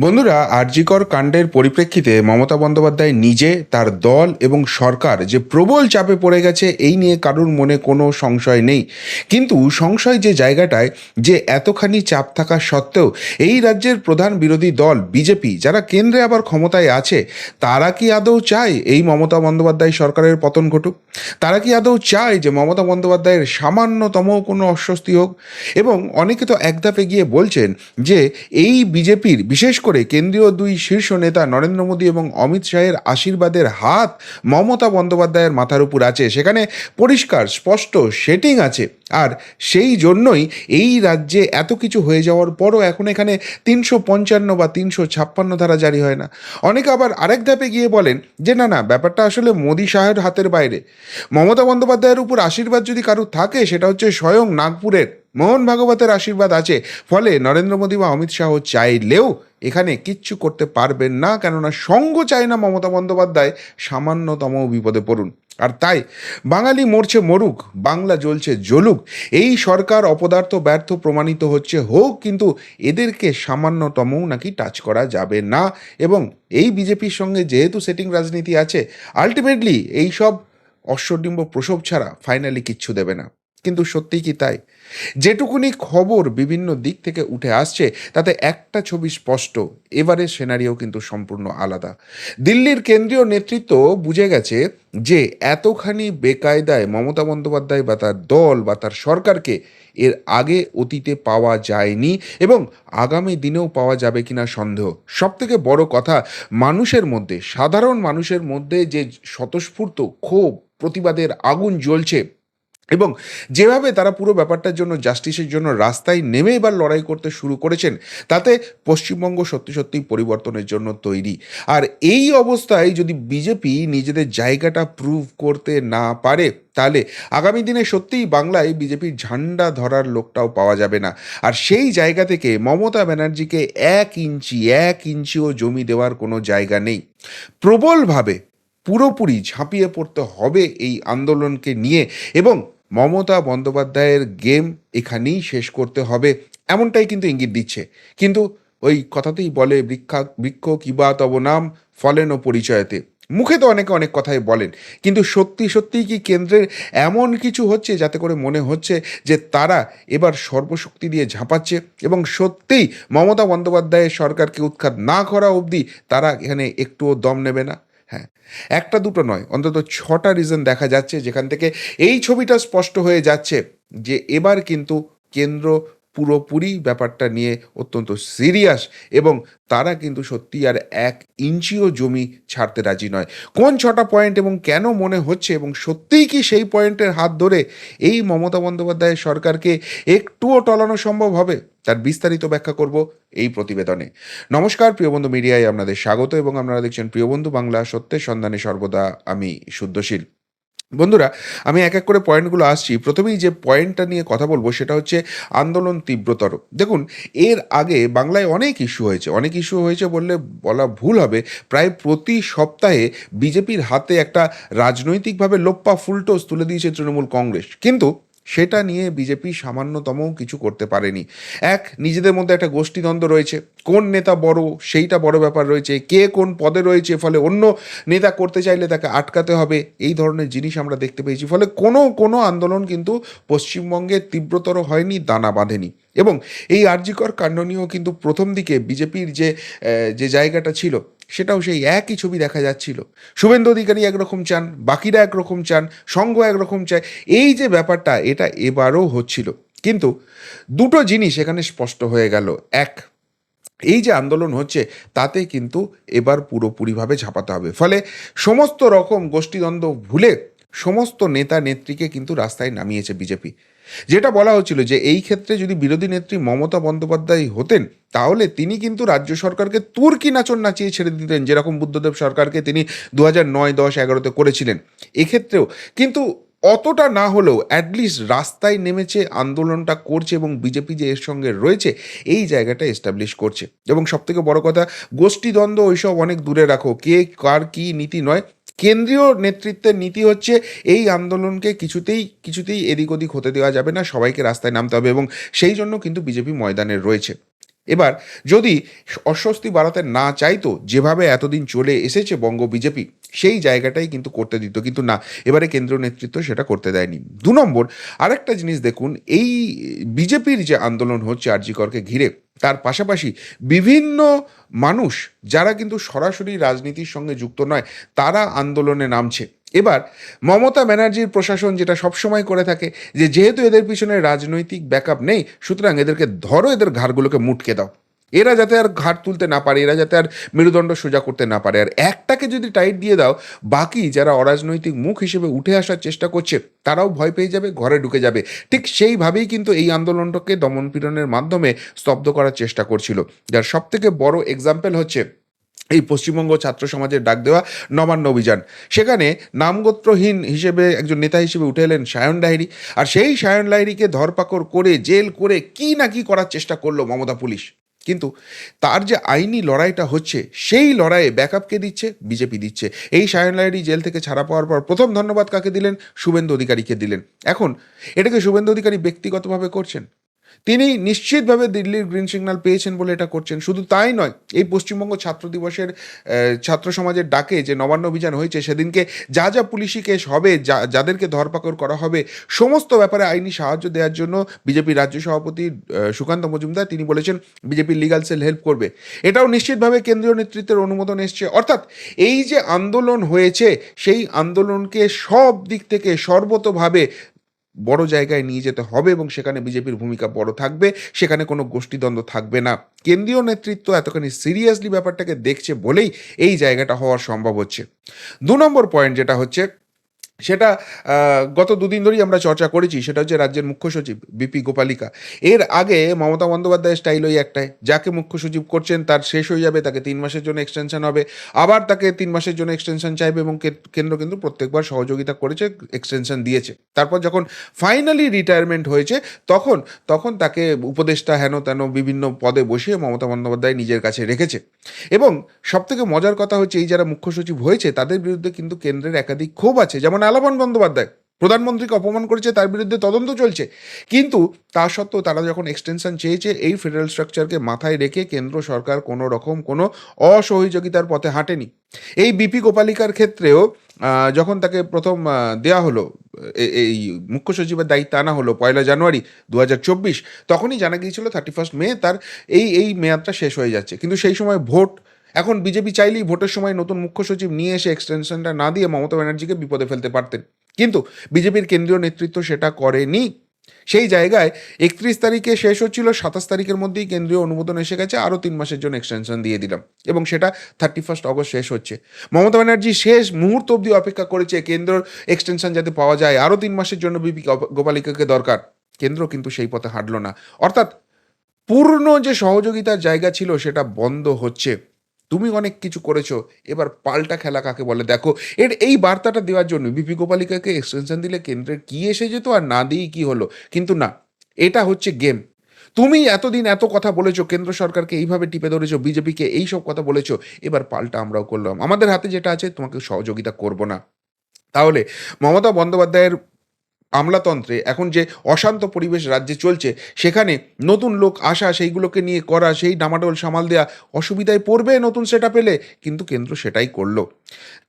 বন্ধুরা, আরজিকর কাণ্ডের পরিপ্রেক্ষিতে মমতা বন্দ্যোপাধ্যায় নিজে তার দল এবং সরকার যে প্রবল চাপে পড়ে গেছে, এই নিয়ে কারুর মনে কোনো সংশয় নেই। কিন্তু সংশয় যে জায়গাটায়, যে এতখানি চাপ থাকা সত্ত্বেও এই রাজ্যের প্রধান বিরোধী দল, বিজেপি, যারা কেন্দ্রে আবার ক্ষমতায় আছে, তারা কি আদৌ চায় এই মমতা বন্দ্যোপাধ্যায় সরকারের পতন ঘটুক? তারা কি আদৌ চায় যে মমতা বন্দ্যোপাধ্যায়ের সামান্যতম কোনো অস্বস্তি হোক? এবং অনেকে তো এক ধাপে গিয়ে বলছেন যে এই বিজেপির, বিশেষ করে কেন্দ্রীয় দুই শীর্ষ নেতা নরেন্দ্র মোদী এবং অমিত শাহের আশীর্বাদের হাত মমতা বন্দ্যোপাধ্যায়ের মাথার উপর আছে। সেখানে পরিষ্কার, স্পষ্ট সেটিং আছে। আর সেই জন্যই এই রাজ্যে এত কিছু হয়ে যাওয়ার পরও এখন এখানে তিনশো পঞ্চান্ন বা তিনশো ছাপ্পান্ন ধারা জারি হয় না। অনেকে আবার আরেক ধাপে গিয়ে বলেন যে, না না, ব্যাপারটা আসলে মোদী শাহের হাতের বাইরে। মমতা বন্দ্যোপাধ্যায়ের উপর আশীর্বাদ যদি কারুর থাকে, সেটা হচ্ছে স্বয়ং নাগপুরের মোহন ভাগবতের আশীর্বাদ আছে। ফলে নরেন্দ্র মোদী বা অমিত শাহ চাইলেও এখানে কিচ্ছু করতে পারবেন না, কেননা সঙ্গ চায় না মমতা বন্দ্যোপাধ্যায়, সামান্যতম বিপদে পড়ুন। আর তাই বাঙালি মরছে মরুক, বাংলা জ্বলছে জ্বলুক। এই সরকার অপদার্থ, ব্যর্থ, প্রমাণিত হচ্ছে হোক, কিন্তু এদেরকে সামান্যতমও নাকি টাচ করা যাবে না। এবং এই বিজেপির সঙ্গে যেহেতু সেটিং রাজনীতি আছে, আলটিমেটলি এই সব অশ্বডিম্ব প্রসব ছাড়া ফাইনালি কিচ্ছু দেবে না। কিন্তু সত্যিই কি তাই? যেটুকুনি খবর বিভিন্ন দিক থেকে উঠে আসছে, তাতে একটা ছবি স্পষ্ট, এবারের সেনারিও কিন্তু সম্পূর্ণ আলাদা। দিল্লির কেন্দ্রীয় নেতৃত্ব বুঝে গেছে যে, এতখানি বেকায়দায় মমতা বন্দ্যোপাধ্যায় বা তার দল বা তার সরকারকে এর আগে অতীতে পাওয়া যায়নি এবং আগামী দিনেও পাওয়া যাবে কিনা সন্দেহ। সব থেকে বড় কথা, মানুষের মধ্যে, সাধারণ মানুষের মধ্যে যে স্বতঃস্ফূর্ত ক্ষোভ, প্রতিবাদের আগুন জ্বলছে এবং যেভাবে তারা পুরো ব্যাপারটার জন্য জাস্টিসের জন্য রাস্তায় নেমে এবার লড়াই করতে শুরু করেছেন, তাতে পশ্চিমবঙ্গ সত্যি সত্যি পরিবর্তনের জন্য তৈরি। আর এই অবস্থায় যদি বিজেপি নিজেদের জায়গাটা প্রুভ করতে না পারে, তাহলে আগামী দিনে সত্যিই বাংলায় বিজেপির ঝান্ডা ধরার লোকটাও পাওয়া যাবে না। আর সেই জায়গা থেকে মমতা ব্যানার্জিকে এক ইঞ্চি, এক ইঞ্চিও জমি দেওয়ার কোনো জায়গা নেই। প্রবলভাবে পুরোপুরি ঝাঁপিয়ে পড়তে হবে এই আন্দোলনকে নিয়ে এবং মমতা বন্দ্যোপাধ্যায়ের গেম এখানেই শেষ করতে হবে, এমনটাই কিন্তু ইঙ্গিত দিচ্ছে। কিন্তু ওই কথাতেই বলে বৃক্ষা, বৃক্ষ কিবা তব নাম ফলেন ও পরিচয়তে। মুখে তো অনেকে অনেক কথাই বলেন, কিন্তু সত্যি সত্যিই কি কেন্দ্রের এমন কিছু হচ্ছে যাতে করে মনে হচ্ছে যে তারা এবার সর্বশক্তি দিয়ে ঝাঁপাচ্ছে এবং সত্যিই মমতা বন্দ্যোপাধ্যায়ের সরকারকে উৎখাত না করা অবধি তারা এখানে একটুও দম নেবে না? হ্যাঁ একটা দুটো নয়, অন্তত ছটা রিজন দেখা যাচ্ছে যেখান থেকে এই ছবিটা স্পষ্ট হয়ে যাচ্ছে যে এবার কিন্তু কেন্দ্র পুরোপুরি ব্যাপারটা নিয়ে অত্যন্ত সিরিয়াস এবং তারা কিন্তু সত্যি আর এক ইঞ্চিও জমি ছাড়তে রাজি নয়। কোন ছটা পয়েন্ট এবং কেন মনে হচ্ছে এবং সত্যিই কি সেই পয়েন্টের হাত ধরে এই মমতা বন্দ্যোপাধ্যায়ের সরকারকে একটুও টলানো সম্ভব হবে? তার বিস্তারিত ব্যাখ্যা করব এই প্রতিবেদনে। নমস্কার প্রিয়বন্ধু মিডিয়ায় আপনাদের স্বাগত এবং আপনারা দেখছেন প্রিয়বন্ধু বাংলা, সত্যের সন্ধানে সর্বদা আমি শুদ্ধশীল। বন্ধুরা, আমি এক এক করে পয়েন্টগুলো আসছি। প্রথমেই যে পয়েন্টটা নিয়ে কথা বলব সেটা হচ্ছে আন্দোলন তীব্রতর। দেখুন, এর আগে বাংলায় অনেক ইস্যু হয়েছে। অনেক ইস্যু হয়েছে বললে বলা ভুল হবে। প্রায় প্রতি সপ্তাহে বিজেপির হাতে একটা রাজনৈতিকভাবে লোপ্পা ফুলটোস তুলে দিয়েছে তৃণমূল কংগ্রেস। কিন্তু সেটা নিয়ে বিজেপি সামান্যতম কিছু করতে পারেনি। এক, নিজেদের মধ্যে একটা গোষ্ঠীদ্বন্দ্ব রয়েছে। কোন নেতা বড়, সেইটা বড় ব্যাপার রয়েছে। কে কোন পদে রয়েছে, ফলে অন্য নেতা করতে চাইলে তাকে আটকাতে হবে। এই ধরনের জিনিস আমরা দেখতে পেয়েছি। ফলে কোনো কোনো আন্দোলন কিন্তু পশ্চিমবঙ্গে তীব্রতর হয়নি, দানা বাঁধেনি। এবং এই আর্যিকর কাণ্ড নিয়েও কিন্তু প্রথম দিকে বিজেপির যে যে জায়গাটা ছিল সেটাও সেই একই ছবি দেখা যাচ্ছিল। শুভেন্দু অধিকারী একরকম চান, বাকিরা একরকম চান সংঘ একরকম চায়, এই যে ব্যাপারটা, এটা এবারও হচ্ছিল। কিন্তু দুটো জিনিস এখানে স্পষ্ট হয়ে গেল। এক, এই যে আন্দোলন হচ্ছে, তাতে কিন্তু এবার পুরোপুরিভাবে ঝাঁপাতে হবে। ফলে সমস্ত রকম গোষ্ঠীদ্বন্দ্ব ভুলে সমস্ত নেতা নেত্রীকে কিন্তু রাস্তায় নামিয়েছে বিজেপি। যেটা বলা হচ্ছিল যে এই ক্ষেত্রে যদি বিরোধী নেত্রী মমতা বন্দ্যোপাধ্যায় হতেন, তাহলে তিনি কিন্তু রাজ্য সরকারকে তুর্কি নাচন নাচিয়ে ছেড়ে দিতেন, যেরকম বুদ্ধদেব সরকারকে তিনি দু হাজার নয়, দশ, এগারোতে করেছিলেন। এক্ষেত্রেও কিন্তু অতটা না হলেও অ্যাটলিস্ট রাস্তায় নেমেছে, আন্দোলনটা করছে এবং বিজেপি যে এর সঙ্গে রয়েছে, এই জায়গাটা এস্টাবলিশ করছে। এবং সবথেকে বড় কথা, গোষ্ঠীদ্বন্দ্ব ওইসব অনেক দূরে রাখো, কে, কার, কি নীতি নয় কেন্দ্রীয় নেতৃত্বের নীতি হচ্ছে এই আন্দোলনকে কিছুতেই কিছুতেই এদিক ওদিক হতে দেওয়া যাবে না, সবাইকে রাস্তায় নামতে হবে এবং সেই জন্য কিন্তু বিজেপি ময়দানে রয়েছে। এবার যদি অস্বস্তি বাড়াতে না চাইতো, যেভাবে এতদিন চলে এসেছে বঙ্গ বিজেপি, সেই জায়গাটাই কিন্তু করতে দিত, কিন্তু না, এবারে কেন্দ্রীয় নেতৃত্ব সেটা করতে দেয়নি। দু নম্বর, আরেকটা জিনিস দেখুন, এই বিজেপির যে আন্দোলন হচ্ছে আরজিকরকে ঘিরে তার পাশাপাশি বিভিন্ন মানুষ যারা কিন্তু সরাসরি রাজনীতির সঙ্গে যুক্ত নয়, তারা আন্দোলনে নামছে। এবার মমতা ব্যানার্জির প্রশাসন যেটা সবসময় করে থাকে যে, যেহেতু এদের পিছনে রাজনৈতিক ব্যাকআপ নেই, সুতরাং এদেরকে ধরো, এদের ঘাড়গুলোকে মুটকে দাও। এরা যাতে আর ঘাট তুলতে না পারে, এরা যাতে আর মেরুদণ্ড সোজা করতে না পারে। আর একটাকে যদি টাইট দিয়ে দাও, বাকি যারা অরাজনৈতিক মুখ হিসেবে উঠে আসার চেষ্টা করছে, তারাও ভয় পেয়ে যাবে, ঘরে ঢুকে যাবে। ঠিক সেইভাবেই কিন্তু এই আন্দোলনটাকে দমনপীড়নের মাধ্যমে স্তব্ধ করার চেষ্টা করছিল। যার সবথেকে বড় এক্সাম্পল হচ্ছে এই পশ্চিমবঙ্গ ছাত্র সমাজের ডাক দেওয়া নবান্ন অভিযান। সেখানে নামগোত্রহীন হিসেবে একজন নেতা হিসেবে উঠে এলেন সায়ন লাহিড়ী। আর সেই সায়ন লাহিড়ীকে ধরপাকড় করে, জেল করে কি না কি করার চেষ্টা করল মমতা পুলিশ। কিন্তু তার যে আইনি লড়াইটা হচ্ছে, সেই লড়াইয়ে ব্যাকআপকে দিচ্ছে? বিজেপি দিচ্ছে। এই সায়ন লাইডি জেল থেকে ছাড়া পাওয়ার পর প্রথম ধন্যবাদ কাকে দিলেন? শুভেন্দু অধিকারীকে দিলেন। এখন এটাকে শুভেন্দু অধিকারী ব্যক্তিগতভাবে করছেন? তিনি নিশ্চিতভাবে দিল্লির গ্রিন সিগন্যাল পেয়েছেন বলে এটা করছেন। শুধু তাই নয়, এই পশ্চিমবঙ্গ ছাত্র দিবসের ছাত্র সমাজের ডাকে যে নবান্ন অভিযান হয়েছে, সেদিনকে যা যা পুলিশি কেস হবে, যা, যাদেরকে ধরপাকড় করা হবে, সমস্ত ব্যাপারে আইনি সাহায্য দেওয়ার জন্য বিজেপি রাজ্য সভাপতি সুকান্ত মজুমদার তিনি বলেছেন বিজেপির লিগাল সেল হেল্প করবে। এটাও নিশ্চিতভাবে কেন্দ্রীয় নেতৃত্বের অনুমোদন এসছে। অর্থাৎ এই যে আন্দোলন হয়েছে, সেই আন্দোলনকে সব দিক থেকে সর্বতভাবে বড় জায়গায় নিয়ে যেতে হবে এবং সেখানে বিজেপির ভূমিকা বড় থাকবে, সেখানে কোনো গোষ্ঠীদ্বন্দ্ব থাকবে না। কেন্দ্রীয় নেতৃত্ব এতখানি সিরিয়াসলি ব্যাপারটাকে দেখছে বলেই এই জায়গাটা হওয়া সম্ভব হচ্ছে। দু নম্বর পয়েন্ট যেটা হচ্ছে সেটা গত দুদিন ধরেই আমরা চর্চা করেছি, সেটা হচ্ছে রাজ্যের মুখ্য সচিব বিপি গোপালিকা। এর আগে মমতা বন্দ্যোপাধ্যায়ের স্টাইল ওই একটাই, যাকে মুখ্য সচিব করছেন তার শেষ হয়ে যাবে, তাকে তিন মাসের জন্য এক্সটেনশন হবে, আবার তাকে তিন মাসের জন্য এক্সটেনশন চাইবে এবং কেন্দ্র কিন্তু প্রত্যেকবার সহযোগিতা করেছে এক্সটেনশন দিয়েছে। তারপর যখন ফাইনালি রিটায়ারমেন্ট হয়েছে, তখন তখন তাকে উপদেষ্টা হেন তেন বিভিন্ন পদে বসিয়ে মমতা বন্দ্যোপাধ্যায় নিজের কাছে রেখেছে। এবং সবথেকে মজার কথা হচ্ছে, এই যারা মুখ্য সচিব হয়েছে, তাদের বিরুদ্ধে কিন্তু কেন্দ্রের একাধিক ক্ষোভ আছে। যেমন আলাপন বন্দ্যোপাধ্যায় প্রধানমন্ত্রীকে অপমান করেছে, তার বিরুদ্ধে তদন্ত চলছে। কিন্তু তা সত্ত্বেও তারা যখন এক্সটেনশন চেয়েছে, এই ফেডারেল স্ট্রাকচারকে মাথায় রেখে কেন্দ্র সরকার কোনো রকম কোনো অসহযোগিতার পথে হাঁটেনি। এই বিপি গোপালিকার ক্ষেত্রেও যখন তাকে প্রথম দেয়া হলো এই মুখ্য সচিবের দায়িত্ব আনা হলো পয়লা জানুয়ারি দু হাজার চব্বিশ, তখনই জানা গিয়েছিল থার্টি ফার্স্ট মে তার এই এই মেয়াদটা শেষ হয়ে যাচ্ছে। কিন্তু সেই সময় ভোট এখন বিজেপি চাইলেই ভোটের সময় নতুন মুখ্য সচিব নিয়ে এসে এক্সটেনশনটা না দিয়ে মমতা ব্যানার্জিকে বিপদে ফেলতে পারতেন। কিন্তু বিজেপির কেন্দ্রীয় নেতৃত্ব সেটা করেনি। সেই জায়গায় একত্রিশ তারিখে শেষ হচ্ছিল, সাতাশ তারিখের মধ্যেই কেন্দ্রীয় অনুমোদন এসে গেছে, আরও তিন মাসের জন্য এক্সটেনশন দিয়ে দিলাম। এবং সেটা থার্টি ফার্স্ট অগস্ট শেষ হচ্ছে। মমতা ব্যানার্জি শেষ মুহূর্ত অবধি অপেক্ষা করেছে, কেন্দ্রর এক্সটেনশন যাতে পাওয়া যায়। আরও তিন মাসের জন্য বিপি গোপালিকাকে দরকার। কেন্দ্র কিন্তু সেই পথে হাঁটলো না। অর্থাৎ পূর্ণ যে সহযোগিতার জায়গা ছিল সেটা বন্ধ হচ্ছে। তুমি অনেক কিছু করেছ, এবার পাল্টা খেলা কাকে বলে? দেখো, এর এই বার্তাটা দেওয়ার জন্য বিপি গোপালিকাকে এক্সটেনশন দিলে কেন্দ্রের কি এসে যেত আর না দিয়েই কি হলো? কিন্তু না, এটা হচ্ছে গেম তুমি এতদিন এত কথা বলেছ, কেন্দ্র সরকারকে এইভাবে টিপে ধরেছো, বিজেপিকে এই সব কথা বলেছ, এবার পাল্টা আমরাও করলাম। আমাদের হাতে যেটা আছে, তোমাকে সহযোগিতা করব না। তাহলে মমতা বন্দ্যোপাধ্যায়ের আমলাতন্ত্রে এখন যে অশান্ত পরিবেশ রাজ্যে চলছে, সেখানে নতুন লোক আসা, সেইগুলোকে নিয়ে করা, সেই ডামাডোল সামাল দেওয়া অসুবিধায় পড়বে নতুন সেটা পেলে কিন্তু কেন্দ্র সেটাই করল।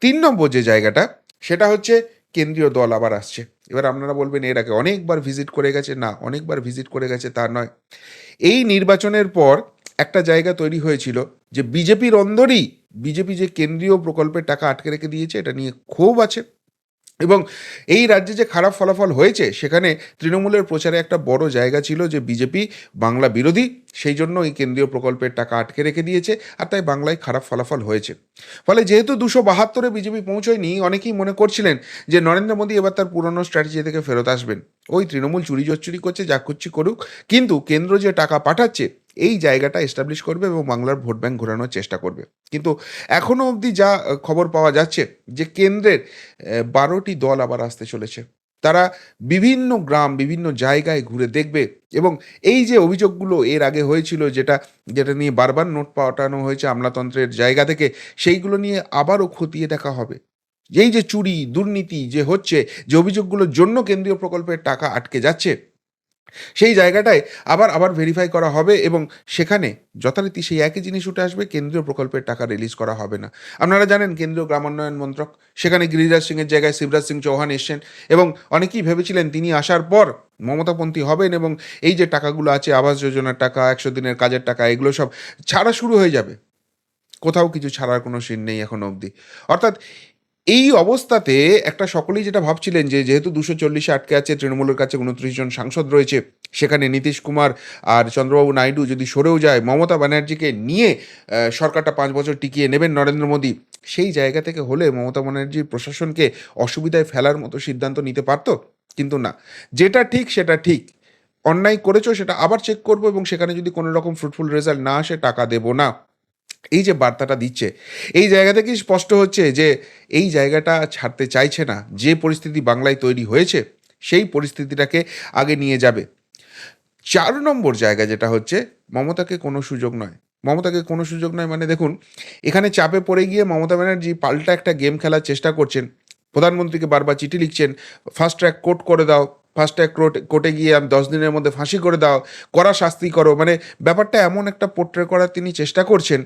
তিন নম্বর যে জায়গাটা, সেটা হচ্ছে কেন্দ্রীয় দল আবার আসছে। এবার আপনারা বলবেন, এর আগে অনেকবার ভিজিট করে গেছে। না, অনেকবার ভিজিট করে গেছে তা নয়। এই নির্বাচনের পর একটা জায়গা তৈরি হয়েছিল, যে বিজেপির অন্দরই বিজেপি যে কেন্দ্রীয় প্রকল্পের টাকা আটকে রেখে দিয়েছে, এটা নিয়ে ক্ষোভ আছে। এবং এই রাজ্যে যে খারাপ ফলাফল হয়েছে, সেখানে তৃণমূলের প্রচারে একটা বড় জায়গা ছিল যে বিজেপি বাংলা বিরোধী, সেই জন্য এই কেন্দ্রীয় প্রকল্পের টাকা আটকে রেখে দিয়েছে আর তাই বাংলায় খারাপ ফলাফল হয়েছে। ফলে যেহেতু দুশো বাহাত্তরে বিজেপি পৌঁছয়নি, অনেকেই মনে করছিলেন যে নরেন্দ্র মোদী এবার তার পুরনো স্ট্র্যাটেজি থেকে ফেরত আসবেন। ওই তৃণমূল চুরি জচ্চুরি করছে, যা করছি করুক। কিন্তু কেন্দ্র যে টাকা পাঠাচ্ছে এই জায়গাটা এস্টাবলিশ করবে এবং বাংলার ভোট ব্যাংক ঘোরানোর চেষ্টা করবে। কিন্তু এখনও অবধি যা খবর পাওয়া যাচ্ছে যে কেন্দ্রের বারোটি দল আবার আসতে চলেছে। তারা বিভিন্ন গ্রাম, বিভিন্ন জায়গায় ঘুরে দেখবে এবং এই যে অভিযোগগুলো এর আগে হয়েছিল যেটা যেটা নিয়ে বারবার নোট পাঠানো হয়েছে আমলাতন্ত্রের জায়গা থেকে, সেইগুলো নিয়ে আবারও খতিয়ে দেখা হবে। এই যে চুরি, দুর্নীতি যে হচ্ছে, যে অভিযোগগুলোর জন্য কেন্দ্রীয় প্রকল্পের টাকা আটকে যাচ্ছে সেই জায়গাটায় আবার আবার ভেরিফাই করা হবে এবং সেখানে যথারীতি সেই একই জিনিস উঠে আসবে, কেন্দ্রীয় প্রকল্পের টাকা রিলিজ করা হবে না। আপনারা জানেন কেন্দ্রীয় গ্রামোন্নয়ন মন্ত্রক, সেখানে গিরিরাজ সিংয়ের জায়গায় শিবরাজ সিং চৌহান এসছেন এবং অনেকেই ভেবেছিলেন তিনি আসার পর মমতাপন্থী হবেন এবং এই যে টাকাগুলো আছে, আবাস যোজনার টাকা, একশো দিনের কাজের টাকা, এগুলো সব ছাড়া শুরু হয়ে যাবে। কোথাও কিছু ছাড়ার কোনো সিন নেই এখনও অবধি। অর্থাৎ এই অবস্থাতে একটা সকলেই যেটা ভাবছিলেন যে যেহেতু দুশো চল্লিশে আটকে আছে, তৃণমূলের কাছে উনত্রিশ জন সাংসদ রয়েছে, সেখানে নীতিশ কুমার আর চন্দ্রবাবু নাইডু যদি সরেও যায়, মমতা ব্যানার্জিকে নিয়ে সরকারটা পাঁচ বছর টিকিয়ে নেবেন নরেন্দ্র মোদী। সেই জায়গা থেকে হলে মমতা ব্যানার্জির প্রশাসনকে অসুবিধায় ফেলার মতো সিদ্ধান্ত নিতে পারতো? কিন্তু না। যেটা ঠিক, সেটা ঠিক। অন্যায় করেছ, সেটা আবার চেক করব এবং সেখানে যদি কোনো রকম ফ্রুটফুল রেজাল্ট না আসে, টাকা দেবো না। এই যে বার্তাটা দিচ্ছে, এই জায়গা থেকেই স্পষ্ট হচ্ছে যে এই জায়গাটা ছাড়তে চাইছে না, যে পরিস্থিতি বাংলায় তৈরি হয়েছে, সেই পরিস্থিতিটাকে আগে নিয়ে যাবে। চার নম্বর জায়গা যেটা হচ্ছে, মমতাকে কোনো সুযোগ নয়। মমতাকে কোনো সুযোগ নয় মানে দেখুন, এখানে চাপে পড়ে গিয়ে মমতা ব্যানার্জি পাল্টা একটা গেম খেলার চেষ্টা করছেন। প্রধানমন্ত্রীকে বারবার চিঠি লিখছেন ফাস্ট ট্র্যাক কোর্ট করে দাও ফাস্ট ট্র্যাক কোর্ট কোর্টে গিয়ে আমি দশ দিনের মধ্যে ফাঁসি করে দাও করা শাস্তি করো। মানে ব্যাপারটা এমন একটা পোট্রে করার তিনি চেষ্টা করছেন।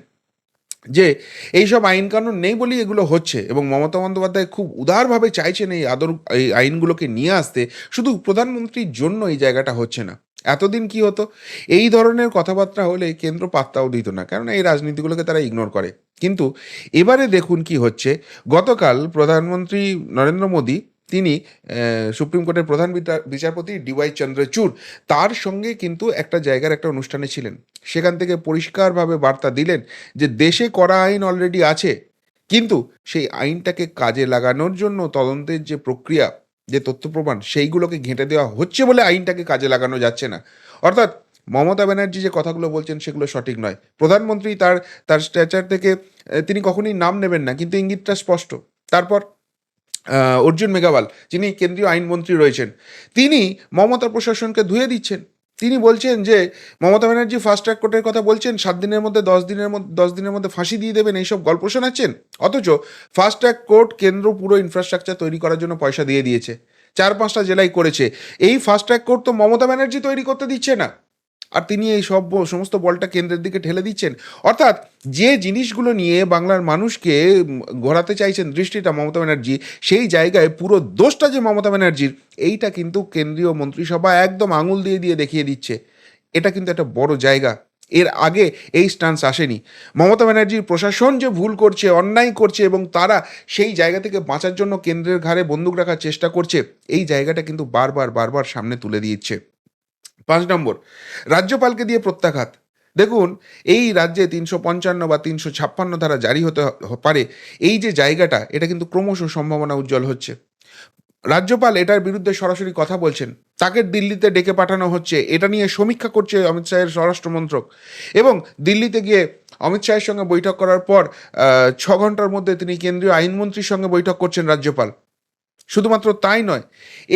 যে এইসব আইন কানুন নেই বলেই এগুলো হচ্ছে এবং মমতা বন্দ্যোপাধ্যায় খুব উদারভাবে চাইছেন এই আদর, এই আইনগুলোকে নিয়ে আসতে। শুধু প্রধানমন্ত্রীর জন্য এই জায়গাটা হচ্ছে না। এতদিন কি হতো? এই ধরনের কথাবার্তা হলে কেন্দ্র পাত্তাও দিত না কারণ এই রাজনীতিগুলোকে তারা ইগনোর করে। কিন্তু এবারে দেখুন কি হচ্ছে। গতকাল প্রধানমন্ত্রী নরেন্দ্র মোদী তিনি সুপ্রিম কোর্টের প্রধান বিচার- বিচারপতি ডিওয়াই চন্দ্রচূড় তার সঙ্গে কিন্তু একটা জায়গার একটা অনুষ্ঠানে ছিলেন। সেখান থেকে পরিষ্কারভাবে বার্তা দিলেন যে দেশে করা আইন অলরেডি আছে, কিন্তু সেই আইনটাকে কাজে লাগানোর জন্য তদন্তের যে প্রক্রিয়া, যে তথ্য প্রমাণ, সেইগুলোকে ঘেঁটে দেওয়া হচ্ছে বলে আইনটাকে কাজে লাগানো যাচ্ছে না। অর্থাৎ মমতা ব্যানার্জি যে কথাগুলো বলছেন সেগুলো সঠিক নয়। প্রধানমন্ত্রী তার তার স্ট্যাচার থেকে তিনি কখনোই নাম নেবেন না, কিন্তু ইঙ্গিতটা স্পষ্ট। তারপর অর্জুন মেঘাওয়াল, যিনি কেন্দ্রীয় আইনমন্ত্রী রয়েছেন, তিনি মমতা প্রশাসনকে ধুয়ে দিচ্ছেন। তিনি বলছেন যে, মমতা ব্যানার্জি ফাস্ট ট্র্যাক কোর্টের কথা বলছেন, সাত দিনের মধ্যে, দশ দিনের মধ্যে, দশ দিনের মধ্যে ফাঁসি দিয়ে দেবেন, এইসব গল্প শোনাচ্ছেন? অথচ ফাস্ট ট্র্যাক কোর্ট কেন্দ্র পুরো ইনফ্রাস্ট্রাকচার তৈরি করার জন্য পয়সা দিয়ে দিয়েছে। চার পাঁচটা জেলায় করেছে। এই ফাস্ট ট্র্যাক কোর্ট তো মমতা ব্যানার্জি তৈরি করতে দিচ্ছে না। আর তিনি এই সব সমস্ত বলটা কেন্দ্রের দিকে ঠেলে দিচ্ছেন। অর্থাৎ যে জিনিসগুলো নিয়ে বাংলার মানুষকে ঘোরাতে চাইছেন দৃষ্টিটা মমতা ব্যানার্জি, সেই জায়গায় পুরো দোষটা যে মমতা ব্যানার্জির, এইটা কিন্তু কেন্দ্রীয় মন্ত্রিসভা একদম আঙুল দিয়ে দিয়ে দেখিয়ে দিচ্ছে। এটা কিন্তু একটা বড় জায়গা। এর আগে এই স্টান্স আসেনি। মমতা ব্যানার্জির প্রশাসন যে ভুল করছে, অন্যায় করছে এবং তারা সেই জায়গা থেকে বাঁচার জন্য কেন্দ্রের ঘাড়ে বন্দুক রাখার চেষ্টা করছে, এই জায়গাটা কিন্তু বারবার বারবার সামনে তুলে দিচ্ছে পাঁচ নম্বর, রাজ্যপালকে দিয়ে প্রত্যাঘাত। দেখুন, এই রাজ্যে তিনশো পঞ্চান্ন বা তিনশো ছাপ্পান্ন ধারা জারি হতে পারে, এই যে জায়গাটা, এটা কিন্তু ক্রমশ সম্ভাবনা উজ্জ্বল হচ্ছে। রাজ্যপাল এটার বিরুদ্ধে সরাসরি কথা বলছেন, তাকে দিল্লিতে ডেকে পাঠানো হচ্ছে, এটা নিয়ে সমীক্ষা করছে অমিত শাহের স্বরাষ্ট্রমন্ত্রক। এবং দিল্লিতে গিয়ে অমিত শাহের সঙ্গে বৈঠক করার পর ছ ঘণ্টার মধ্যে তিনি কেন্দ্রীয় আইনমন্ত্রীর সঙ্গে বৈঠক করছেন রাজ্যপাল। শুধুমাত্র তাই নয়,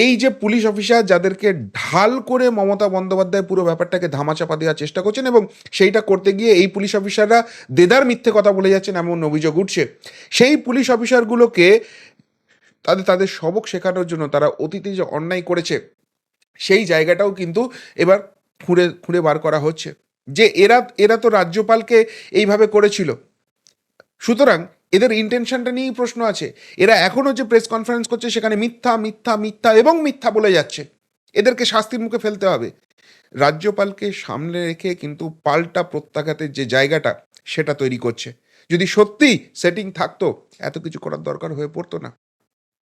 এই যে পুলিশ অফিসার যাদেরকে ঢাল করে মমতা বন্দ্যোপাধ্যায় পুরো ব্যাপারটাকে ধামাচাপা দেওয়ার চেষ্টা করছেন এবং সেইটা করতে গিয়ে এই পুলিশ অফিসাররা দেদার মিথ্যে কথা বলে যাচ্ছেন এমন অভিযোগ উঠছে, সেই পুলিশ অফিসারগুলোকে তাদের তাদের সবক শেখানোর জন্য তারা অতীতে যে অন্যায় করেছে, সেই জায়গাটাও কিন্তু এবার খুঁড়ে খুঁড়ে বার করা হচ্ছে। যে এরা এরা তো রাজ্যপালকে এইভাবে করেছিল। সুতরাং এদের ইন্টেনশনটা নিয়েই প্রশ্ন আছে। এরা এখনও যে প্রেস কনফারেন্স করছে সেখানে মিথ্যা মিথ্যা মিথ্যা এবং মিথ্যা বলে যাচ্ছে। এদেরকে শাস্তির মুখে ফেলতে হবে। রাজ্যপালকে সামনে রেখে কিন্তু পাল্টা প্রত্যাঘাতের যে জায়গাটা, সেটা তৈরি করছে। যদি সত্যি সেটিং থাকতো, এত কিছু করার দরকার হয়ে পড়তো না।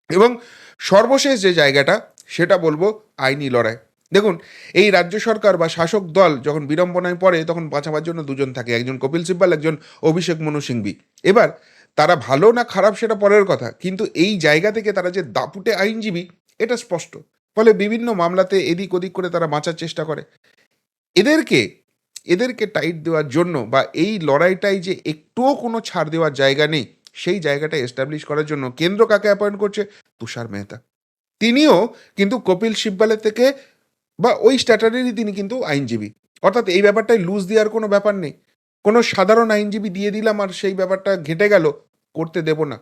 এবং সর্বশেষ যে জায়গাটা, সেটা বলব আইনি লড়াই। দেখুন, এই রাজ্য সরকার বা শাসক দল যখন বিড়ম্বনায় পড়ে, তখন বাঁচাবার জন্য দুজন থাকে। একজন কপিল সিব্বাল, একজন অভিষেক মনু সিংভি। এবার তারা ভালো না খারাপ সেটা পরের কথা। কিন্তু এই জায়গা থেকে তারা যে দাপুটে আইনজীবী, এটা স্পষ্ট। ফলে বিভিন্ন মামলাতে এদিক ওদিক করে তারা বাঁচার চেষ্টা করে। এদেরকে এদেরকে টাইট দেওয়ার জন্য বা এই লড়াইটাই যে একটুও কোনো ছাড় দেওয়ার জায়গা নেই, সেই জায়গাটা এস্টাবলিশ করার জন্য কেন্দ্র কাকে অ্যাপয়েন্ট করছে? তুষার মেহতা। তিনিও কিন্তু কপিল সিব্বালের থেকে বা ওই স্ট্যাটারেরই তিনি কিন্তু আইনজীবী। অর্থাৎ এই ব্যাপারটায় লুজ দেওয়ার কোনো ব্যাপার নেই। কোনো সাধারণ আইনজীবী দিয়ে দিলাম আর সেই ব্যাপারটা ঘেটে গেল। করতে দেব না।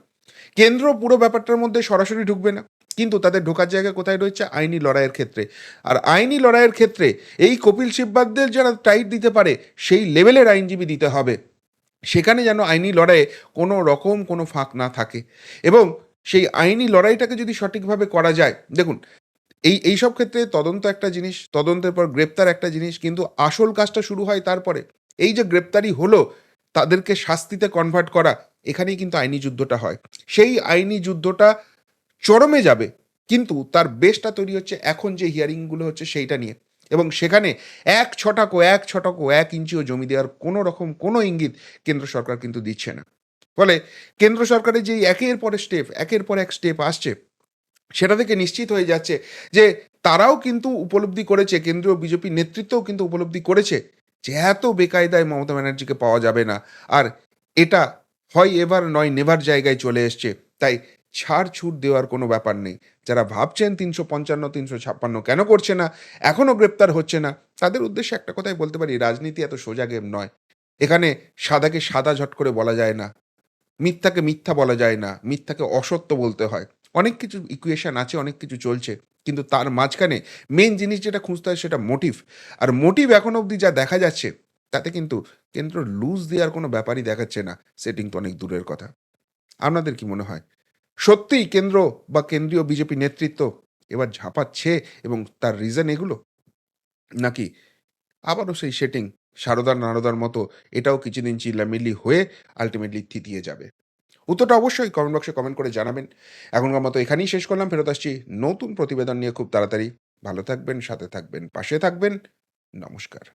কেন্দ্র পুরো ব্যাপারটার মধ্যে সরাসরি ঢুকবে না। কিন্তু তাদের ঢোকার জায়গা কোথায় রয়েছে? আইনি লড়াইয়ের ক্ষেত্রে। আর আইনি লড়াইয়ের ক্ষেত্রে এই কপিল সিব্বাদদের যারা টাইট দিতে পারে, সেই লেভেলের আইনজীবী দিতে হবে। সেখানে যেন আইনি লড়াইয়ে কোনো রকম কোনো ফাঁক না থাকে। এবং সেই আইনি লড়াইটাকে যদি সঠিকভাবে করা যায়, দেখুন, এই এই সব ক্ষেত্রে তদন্ত একটা জিনিস, তদন্তের পর গ্রেপ্তার একটা জিনিস, কিন্তু আসল কাজটা শুরু হয় তারপরে। এই যে গ্রেপ্তারি হলো, তাদেরকে শাস্তিতে কনভার্ট করা এখানেই কিন্তু আইনি যুদ্ধটা হয়। সেই আইনি যুদ্ধটা চরমে যাবে, কিন্তু তার বেসটা তৈরি হচ্ছে এখন যে হিয়ারিংগুলো হচ্ছে সেইটা নিয়ে। এবং সেখানে এক ছটাকো এক ছটাকো, এক ইঞ্চিও জমি দেওয়ার কোনো রকম, কোনো ইঙ্গিত কেন্দ্র সরকার কিন্তু দিচ্ছে না। ফলে কেন্দ্র সরকারের যেই একের পরে স্টেপ একের পর এক স্টেপ আসছে, সেটা থেকে নিশ্চিত হয়ে যাচ্ছে যে তারাও কিন্তু উপলব্ধি করেছে, কেন্দ্রীয় বিজেপি নেতৃত্বও কিন্তু উপলব্ধি করেছে যে এত বেকায়দায় মমতা ব্যানার্জিকে পাওয়া যাবে না। আর এটা হয় এবার নয় নেভার জায়গায় চলে এসছে। তাই ছাড় ছুট দেওয়ার কোনো ব্যাপার নেই। যারা ভাবছেন তিনশো পঞ্চান্ন, তিনশো ছাপ্পান্ন কেন করছে না এখনও গ্রেপ্তার হচ্ছে না, তাদের উদ্দেশ্যে একটা কথাই বলতে পারি, রাজনীতি এত সোজা গেম নয়। এখানে সাদাকে সাদা ঝট করে বলা যায় না, মিথ্যাকে মিথ্যা বলা যায় না, মিথ্যাকে অসত্য বলতে হয়। অনেক কিছু ইকুয়েশন আছে, অনেক কিছু চলছে, কিন্তু তার মাঝখানে মেন জিনিস যেটা খুঁজতে হয় সেটা মোটিভ আর মোটিভ এখন অবধি যা দেখা যাচ্ছে তাতে কিন্তু কেন্দ্র লুজ দেওয়ার কোনো ব্যাপারই দেখাচ্ছে না। সেটিং তো অনেক দূরের কথা। আপনাদের কি মনে হয়? সত্যিই কেন্দ্র বা কেন্দ্রীয় বিজেপি নেতৃত্ব এবার ঝাঁপাচ্ছে এবং তার রিজন এগুলো? নাকি আবারও সেই সেটিং সারদার নারদার মতো এটাও কিছুদিন চিল্লামিল্লি হয়ে আলটিমেটলি থিতিয়ে যাবে? উত্তরটা অবশ্যই কমেন্ট বক্সে কমেন্ট করে জানাবেন। এখনকার মতো এখানেই শেষ করলাম। ফেরত আসছি নতুন প্রতিবেদন নিয়ে খুব তাড়াতাড়ি। ভালো থাকবেন, সাথে থাকবেন, পাশে থাকবেন। নমস্কার।